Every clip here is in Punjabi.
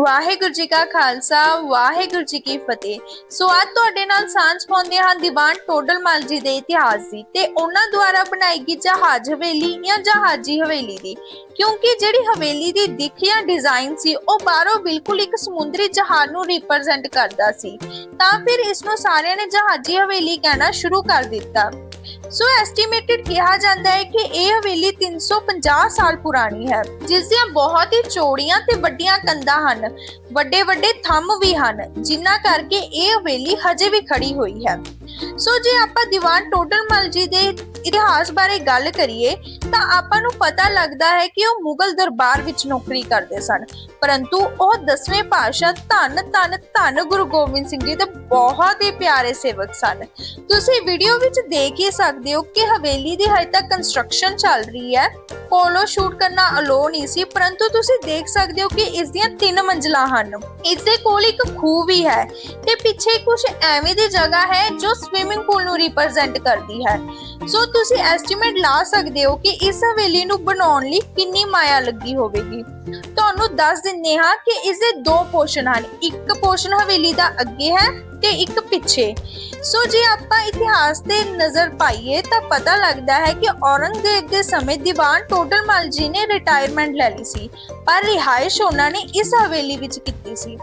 ਵਾਹਿਗੁਰੂ ਜੀ ਕਾ ਖਾਲਸਾ, ਵਾਹਿਗੁਰੂ ਜੀ ਕੀ ਫਤਿਹ। ਸੋ ਅੱਜ ਤੁਹਾਡੇ ਨਾਲ ਸਾਂਝ ਪਾਉਂਦੇ ਹਾਂ ਦੀਵਾਨ ਟੋਡਲ ਜੀ ਦੇ ਇਤਿਹਾਸ ਦੀ ਤੇ ਉਹਨਾਂ ਦੁਆਰਾ ਬਣਾਈ ਗਈ ਜਹਾਜ਼ ਹਵੇਲੀ ਜਾਂ ਜਹਾਜ਼ੀ ਹਵੇਲੀ ਦੀ। ਕਿਉਂਕਿ ਜਿਹੜੀ ਹਵੇਲੀ ਦੀ ਦਿੱਖ ਜਾਂ ਡਿਜ਼ਾਈਨ ਸੀ, ਉਹ ਬਾਹਰੋਂ ਬਿਲਕੁਲ ਇੱਕ ਸਮੁੰਦਰੀ ਜਹਾਜ਼ ਨੂੰ ਰਿਪਰੈਜ਼ੈਂਟ ਕਰਦਾ ਸੀ। ਤਾਂ ਫਿਰ ਇਸ ਨੂੰ ਸਾਰਿਆਂ ਨੇ ਜਹਾਜ਼ੀ ਹਵੇਲੀ ਕਹਿਣਾ ਸ਼ੁਰੂ ਕਰ ਦਿੱਤਾ। ਸੋ ਐਸਟੀਮੇਟਡ ਕਿਹਾ ਜਾਂਦਾ ਹੈ ਕਿ ਇਹ ਹਵੇਲੀ 350 ਸਾਲ ਪੁਰਾਣੀ ਹੈ, ਜਿਸ ਦੀਆਂ ਬਹੁਤ ਹੀ ਚੌੜੀਆਂ ਤੇ ਵੱਡੀਆਂ ਕੰਧਾਂ ਹਨ। ਵੱਡੇ ਵੱਡੇ ਥੰਮ ਵੀ ਹਨ, ਜਿਨ੍ਹਾਂ ਕਰਕੇ ਇਹ ਹਵੇਲੀ ਹਜੇ ਵੀ ਖੜੀ ਹੋਈ ਹੈ। ਸੋ ਜੇ ਆਪਾਂ ਦੀਵਾਨ ਟੋਡਰ ਜੀ ਦੇ ਇਤਿਹਾਸ ਬਾਰੇ ਗੱਲ ਕਰੀਏ, ਤਾਂ ਆਪਾਂ ਨੂੰ ਪਤਾ ਲੱਗਦਾ ਹੈ ਕਿ ਉਹ ਮੁਗਲ ਦਰਬਾਰ ਵਿੱਚ ਨੌਕਰੀ ਕਰਦੇ ਸਨ। ਪਰੰਤੂ ਉਹ 10ਵੇਂ ਪਾਤਸ਼ਾਹ ਧੰਨ ਧੰਨ ਧੰਨ ਗੁਰੂ ਗੋਬਿੰਦ ਸਿੰਘ ਜੀ ਦੇ ਬਹੁਤ ਹੀ ਪਿਆਰੇ ਸੇਵਕ ਸਨ। ਤੁਸੀਂ ਵੀਡੀਓ ਵਿੱਚ ਦੇਖ ਹੀ ਸਕਦੇ ਹੋ ਕਿ ਹਵੇਲੀ ਦੀ ਹਜੇ ਤੱਕ ਕੰਸਟਰਕਸ਼ਨ ਚੱਲ ਰਹੀ ਹੈ। ਕੋਲੋਂ ਸ਼ੂਟ ਕਰਨਾ ਅਲੋ ਨਹੀਂ ਸੀ, ਪਰੰਤੂ ਤੁਸੀਂ ਦੇਖ ਸਕਦੇ ਹੋ ਕਿ ਇਸ ਦੀਆਂ ਤਿੰਨ ਮੰਜ਼ਲਾਂ ਹਨ। ਇਸ ਦੇ ਕੋਲ ਇੱਕ ਖੂਹ ਵੀ ਹੈ ਤੇ ਪਿੱਛੇ ਕੁਝ ਐਵੇਂ ਦੀ ਜਗ੍ਹਾ ਹੈ ਜੋ ਸਵਿਮਿੰਗ ਪੂਲ ਨੂੰ ਰਿਪਰੈਜ਼ੈਂਟ ਕਰਦੀ ਹੈ। ਸੋ ਤੁਸੀਂ ਐਸਟੀਮੇਟ ਲਾ ਸਕਦੇ ਹੋ ਕਿ ਇਸ ਹਵੇਲੀ ਨੂੰ ਬਣਾਉਣ ਲਈ ਕਿੰਨੀ ਮਾਇਆ ਲੱਗੀ ਹੋਵੇਗੀ। ਤੁਹਾਨੂੰ ਦੱਸ ਦਿੰਨੇ ਹਾਂ ਕਿ ਇਸ ਦੇ ਦੋ ਪੋਰਸ਼ਨ ਹਨ। ਇੱਕ ਪੋਰਸ਼ਨ ਹਵੇਲੀ ਦਾ ਅੱਗੇ ਹੈ ਤੇ ਇੱਕ ਪਿੱਛੇ। ਸੋ ਜੇ ਆਪਾਂ ਇਤਿਹਾਸ ਤੇ ਨਜ਼ਰ ਪਾਈਏ ਤਾਂ ਪਤਾ ਲੱਗਦਾ ਹੈ ਕਿ ਔਰੰਗਜ਼ੇਬ ਦੇ ਸਮੇਂ ਦੀਵਾਨ ਟੋਡਰ ਮਲ ਜੀ ਨੇ ਰਿਟਾਇਰਮੈਂਟ ਲੈ ਲਈ ਸੀ, ਪਰ ਰਿਹਾਇਸ਼ ਉਹਨਾਂ ਨੇ ਇਸ ਹਵੇਲੀ ਵਿੱਚ ਕੀਤੀ ਸੀ।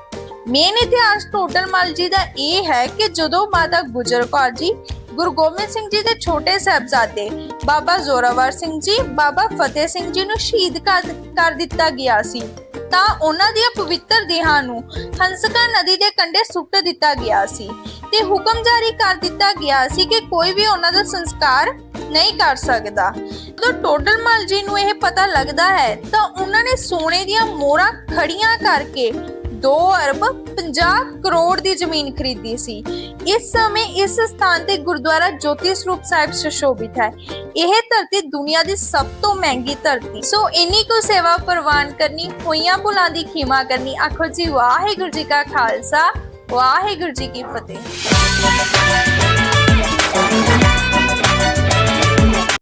ਮੇਨ ਇਤਿਹਾਸ ਟੋਡਰ ਮਲ ਜੀ ਦਾ ਇਹ ਹੈ ਕਿ ਜਦੋਂ ਮਾਤਾ ਗੁਜਰ ਕੌਰ ਜੀ, ਗੁਰੂ ਗੋਬਿੰਦ ਸਿੰਘ ਜੀ ਦੇ ਛੋਟੇ ਸਾਹਿਬਜ਼ਾਦੇ, ਬਾਬਾ ਜ਼ੋਰਾਵਰ ਸਿੰਘ ਜੀ, ਬਾਬਾ ਫਤਿਹ ਸਿੰਘ ਜੀ ਨੂੰ ਸ਼ਹੀਦ ਕਰ ਦਿੱਤਾ ਗਿਆ ਸੀ। ਤਾਂ ਉਹਨਾਂ ਦੀਆਂ ਪਵਿੱਤਰ ਦੇਹਾਂ ਨੂੰ ਹੰਸਕਾ ਨਦੀ ਦੇ ਕੰਢੇ ਸੁੱਟ ਦਿੱਤਾ ਗਿਆ ਸੀ ਤੇ ਹੁਕਮ ਜਾਰੀ ਕਰ ਦਿੱਤਾ ਗਿਆ ਸੀ ਕਿ ਕੋਈ ਵੀ ਉਹਨਾਂ ਦਾ ਸੰਸਕਾਰ ਨਹੀਂ ਕਰ ਸਕਦਾ। ਜਦੋਂ ਟੋਡਰ ਜੀ ਨੂੰ ਇਹ ਪਤਾ ਲੱਗਦਾ ਹੈ ਤਾਂ ਉਹਨਾਂ ਨੇ ਸੋਨੇ ਦੀਆਂ ਮੋਹਰਾਂ ਖੜੀਆਂ ਕਰਕੇ 2 ਅਰਬ 50 ਕਰੋੜ ਦੀ ਜ਼ਮੀਨ ਖਰੀਦੀ ਸੀ। ਇਸ ਸਮੇਂ ਇਸ ਸਥਾਨ ਤੇ ਗੁਰਦੁਆਰਾ ਜੋਤੀ ਸਰੂਪ ਸਾਹਿਬ ਸੁਸ਼ੋਭਿਤ ਹੈ। ਇਹ ਧਰਤੀ ਦੁਨੀਆ ਦੀ ਸਭ ਤੋਂ ਮਹਿੰਗੀ ਧਰਤੀ। ਸੋ ਇੰਨੀ ਕੋ ਸੇਵਾ ਪ੍ਰਵਾਨ ਕਰਨੀ, ਹੋਈਆਂ ਭੁਲਾਂ ਦੀ ਖਿਮਾ ਕਰਨੀ, ਆਖੋ ਜੀ ਵਾਹਿਗੁਰੂ ਜੀ ਕਾ ਖਾਲਸਾ, ਵਾਹਿਗੁਰੂ ਜੀ ਕੀ ਫਤਿਹ।